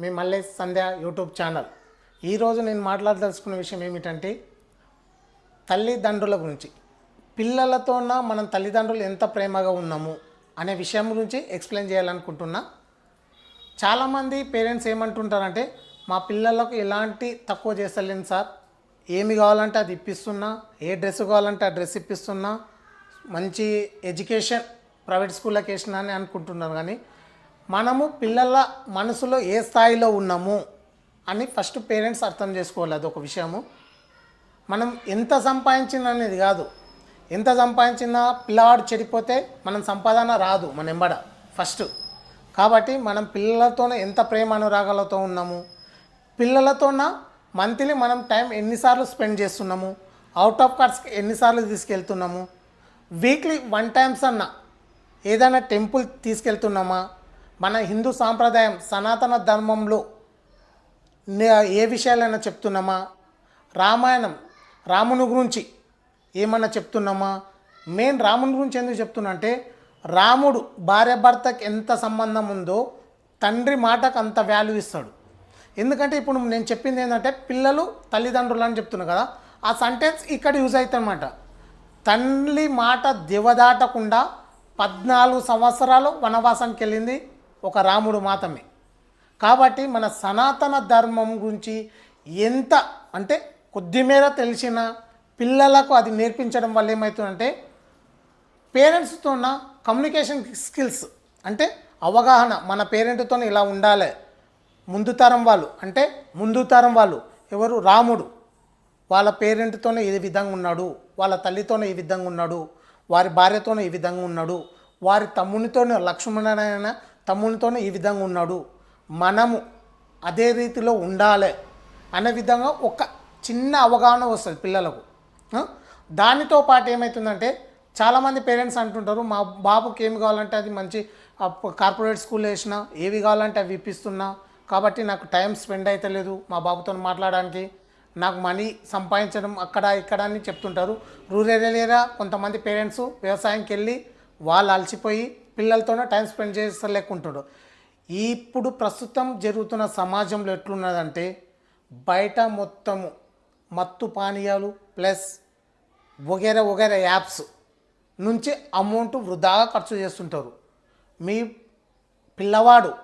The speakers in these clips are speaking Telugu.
మీ మల్లేష్ సంధ్య యూట్యూబ్ ఛానల్. ఈరోజు నేను మాట్లాడదలుచుకున్న విషయం ఏమిటంటే తల్లిదండ్రుల గురించి. పిల్లలతోన మనం తల్లిదండ్రులు ఎంత ప్రేమగా ఉన్నాము అనే విషయం గురించి ఎక్స్ప్లెయిన్ చేయాలనుకుంటున్నా. చాలామంది పేరెంట్స్ ఏమంటుంటారంటే మా పిల్లలకు ఎలాంటి తక్కువ చేస్తలేను సార్. ఏమి కావాలంటే అది ఇప్పిస్తున్నా ఏ డ్రెస్ కావాలంటే ఆ డ్రెస్ ఇప్పిస్తున్నా మంచి ఎడ్యుకేషన్ ప్రైవేట్ స్కూళ్ళకి వేసినా అని అనుకుంటున్నారు. కానీ మనము పిల్లల మనసులో ఏ స్థాయిలో ఉన్నాము అని ఫస్ట్ పేరెంట్స్ అర్థం చేసుకోవాలి అదొక విషయము. మనం ఎంత సంపాదించిన అనేది కాదు. ఎంత సంపాదించినా పిల్లవాడు చెడిపోతే మనం సంపాదన రాదు మన ఎంబడ ఫస్ట్. కాబట్టి మనం పిల్లలతోనే ఎంత ప్రేమ అనురాగాలతో ఉన్నాము? పిల్లలతోన మంత్లీ మనం టైం ఎన్నిసార్లు స్పెండ్ చేస్తున్నాము? అవుట్ ఆఫ్ కార్డ్స్కి ఎన్నిసార్లు తీసుకెళ్తున్నాము? వీక్లీ వన్ టైమ్స్ అన్న ఏదైనా టెంపుల్ తీసుకెళ్తున్నామా? మన హిందూ సాంప్రదాయం సనాతన ధర్మంలో నే- ఏ విషయాలైనా చెప్తున్నామా? రామాయణం రాముని గురించి ఏమన్నా చెప్తున్నామా? మెయిన్ రాముని గురించి ఎందుకు చెప్తున్నా అంటే రాముడు భార్య భర్తకి ఎంత సంబంధం ఉందో తండ్రి మాటకు అంత వాల్యూ ఇస్తాడు. ఎందుకంటే ఇప్పుడు నేను చెప్పింది ఏంటంటే పిల్లలు తల్లిదండ్రులు అని చెప్తున్నా కదా ఆ సెంటెన్స్ ఇక్కడ యూజ్ అవుతుంది అనమాట తల్లి మాట దివదాటకుండా పద్నాలుగు సంవత్సరాలు వనవాసంకి వెళ్ళింది ఒక రాముడు మాత్రమే. కాబట్టి మన సనాతన ధర్మం గురించి ఎంత అంటే కొద్దిమేర తెలిసిన పిల్లలకు అది నేర్పించడం వల్ల ఏమవుతుందంటే పేరెంట్స్తో ఉన్న కమ్యూనికేషన్ స్కిల్స్ అంటే అవగాహన మన పేరెంట్తో ఇలా ఉండాలి. ముందు తరం వాళ్ళు అంటే ముందు తరం వాళ్ళు ఎవరు? రాముడు. వాళ్ళ పేరెంట్తోనే ఏ విధంగా ఉన్నాడు? వాళ్ళ తల్లితోనే ఈ విధంగా ఉన్నాడు? వారి భార్యతోనే ఈ విధంగా ఉన్నాడు? వారి తమ్మునితోనే లక్ష్మణుడైన తమ్మునితోనే ఈ విధంగా ఉన్నాడు. మనము అదే రీతిలో ఉండాలి అనే విధంగా ఒక చిన్న అవగాహన వస్తుంది పిల్లలకు. దానితో పాటు ఏమవుతుందంటే చాలామంది పేరెంట్స్ అంటుంటారు మా బాబుకి ఏమి కావాలంటే అది మంచి కార్పొరేట్ స్కూల్ వేసినా ఏవి కావాలంటే అవి ఇప్పిస్తున్నా. కాబట్టి నాకు టైం స్పెండ్ అవుతలేదు మా బాబుతో మాట్లాడడానికి. నాకు మనీ సంపాదించడం అక్కడ ఇక్కడ అని చెప్తుంటారు. రూరల్ ఏరియా కొంతమంది పేరెంట్స్ వ్యవసాయంకి వెళ్ళి వాళ్ళు అలసిపోయి పిల్లలతోనే టైం స్పెండ్ చేస్తలేకుంటాడు. ఇప్పుడు ప్రస్తుతం జరుగుతున్న సమాజంలో ఎట్లున్నదంటే బయట మొత్తము మత్తు పానీయాలు ప్లస్ వగేర వగేర యాప్స్ నుంచి అమౌంట్ వృధాగా ఖర్చు చేస్తుంటారు. మీ పిల్లవాడు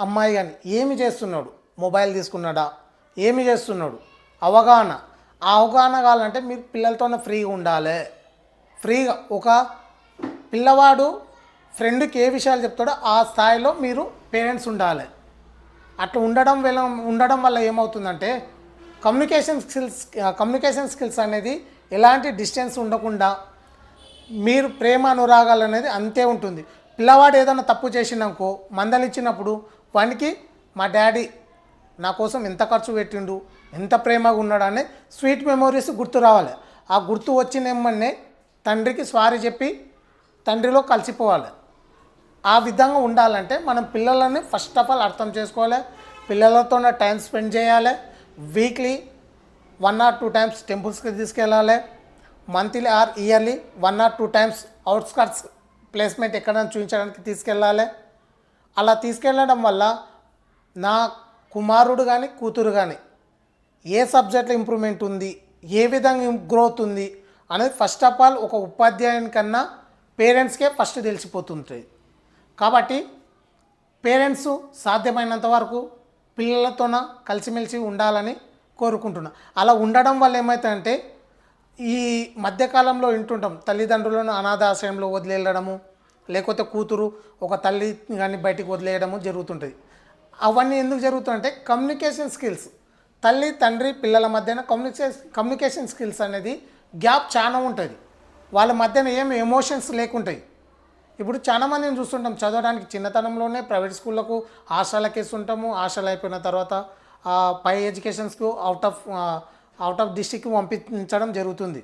అమ్మాయి కానీ ఏమి చేస్తున్నాడు? మొబైల్ తీసుకున్నాడా? ఏమి చేస్తున్నాడు? అవగాహన. ఆ అవగాహన కావాలంటే మీరు పిల్లలతోనే ఫ్రీగా ఉండాలి. ఫ్రీగా ఒక పిల్లవాడు ఫ్రెండ్కి ఏ విషయాలు చెప్తాడో ఆ స్థాయిలో మీరు పేరెంట్స్ ఉండాలి. అట్లా ఉండడం వల్ల ఉండడం వల్ల ఏమవుతుందంటే కమ్యూనికేషన్ స్కిల్స్ కమ్యూనికేషన్ స్కిల్స్ అనేది ఎలాంటి డిస్టెన్స్ ఉండకుండా మీరు ప్రేమ అనురాగాలు అనేది అంతే ఉంటుంది. పిల్లవాడు ఏదైనా తప్పు చేసినాకో మందలిచ్చినప్పుడు వానికి మా డాడీ నా కోసం ఎంత ఖర్చు పెట్టిండు ఎంత ప్రేమగా ఉన్నాడు అనే స్వీట్ మెమోరీస్ గుర్తు రావాలి. ఆ గుర్తు వచ్చినమ్మనే తండ్రికి స్వారీ చెప్పి తండ్రిలో కలిసిపోవాలి. ఆ విధంగా ఉండాలంటే మనం పిల్లలని ఫస్ట్ ఆఫ్ ఆల్ అర్థం చేసుకోవాలి. పిల్లలతోనే టైం స్పెండ్ చేయాలి. Weekly one or two times టెంపుల్స్కి తీసుకెళ్ళాలి. Monthly or yearly one or two times outskirts placement ఎక్కడైనా చూపించడానికి తీసుకెళ్ళాలి. అలా తీసుకెళ్ళడం వల్ల నా కుమారుడు కానీ కూతురు కానీ ఏ సబ్జెక్ట్లో ఇంప్రూవ్మెంట్ ఉంది ఏ విధంగా గ్రోత్ ఉంది అనేది ఫస్ట్ ఆఫ్ ఆల్ ఒక ఉపాధ్యాయుని కన్నా పేరెంట్స్కే ఫస్ట్ తెలిసిపోతుంటుంది. కాబట్టి పేరెంట్స్ సాధ్యమైనంత వరకు పిల్లలతోన కలిసిమెలిసి ఉండాలని కోరుకుంటున్నా. అలా ఉండడం వల్ల ఏమవుతుందంటే ఈ మధ్యకాలంలో వింటుంటాం తల్లిదండ్రులను అనాథాశ్రయంలో వదిలేయడము లేకపోతే కూతురు ఒక తల్లి కానీ బయటికి వదిలేయడము జరుగుతుంటుంది. అవన్నీ ఎందుకు జరుగుతుందంటే కమ్యూనికేషన్ స్కిల్స్ తల్లి తండ్రి పిల్లల మధ్యన కమ్యూనికేషన్ కమ్యూనికేషన్ స్కిల్స్ అనేది గ్యాప్ చాలా ఉంటుంది. వాళ్ళ మధ్యన ఏం ఎమోషన్స్ లేకుంటాయి. ఇప్పుడు చాలామందిని చూస్తుంటాం. చదవడానికి చిన్నతనంలోనే ప్రైవేట్ స్కూళ్ళకు హాస్టల్కి వేస్తుంటాము ఆశలు అయిపోయిన తర్వాత పై ఎడ్యుకేషన్స్కు out of out of district పంపించడం జరుగుతుంది.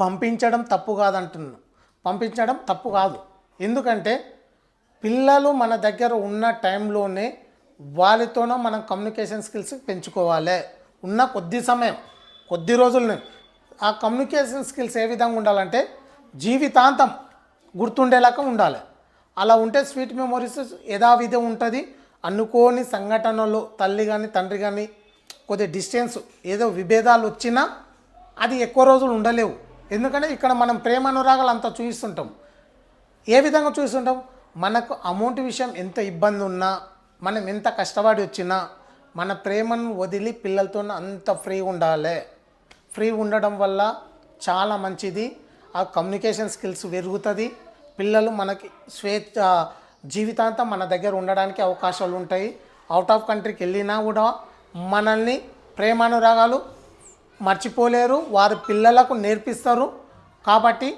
పంపించడం తప్పు కాదంటున్నాను. పంపించడం తప్పు కాదు. ఎందుకంటే పిల్లలు మన దగ్గర ఉన్న టైంలోనే వాళ్ళతోనో మనం కమ్యూనికేషన్ స్కిల్స్ పెంచుకోవాలి. ఉన్న కొద్ది సమయం కొద్ది రోజులనే ఆ కమ్యూనికేషన్ స్కిల్స్ ఏ విధంగా ఉండాలంటే జీవితాంతం గుర్తుండేలాగా ఉండాలి. అలా ఉంటే స్వీట్ మెమొరీస్ యథావిధి ఉంటుంది. అనుకోని సంఘటనలు తల్లి కానీ తండ్రి కానీ కొద్ది డిస్టెన్స్ ఏదో విభేదాలు వచ్చినా అది ఎక్కువ రోజులు ఉండలేవు. ఎందుకంటే ఇక్కడ మనం ప్రేమ అనురాగాలు అంతా చూపిస్తుంటాం ఏ విధంగా చూస్తుంటాం మనకు అమౌంట్ విషయం ఎంత ఇబ్బంది ఉన్నా మనం ఎంత కష్టపడి వచ్చినా మన ప్రేమను వదిలి పిల్లలతో అంత ఫ్రీ ఉండాలి. ఫ్రీ ఉండడం వల్ల చాలా మంచిది. ఆ కమ్యూనికేషన్ స్కిల్స్ పెరుగుతుంది. పిల్లలు మనకి స్వేచ్ఛ జీవితాంతం మన దగ్గర ఉండడానికి అవకాశాలు ఉంటాయి. అవుట్ ఆఫ్ కంట్రీకి వెళ్ళినా కూడా మనల్ని ప్రేమానురాగాలు మర్చిపోలేరు. వారి పిల్లలకు నేర్పిస్తారు. కాబట్టి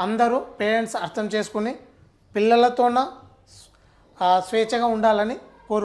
అందరూ పేరెంట్స్ అర్థం చేసుకుని పిల్లలతోన స్వేచ్ఛగా ఉండాలని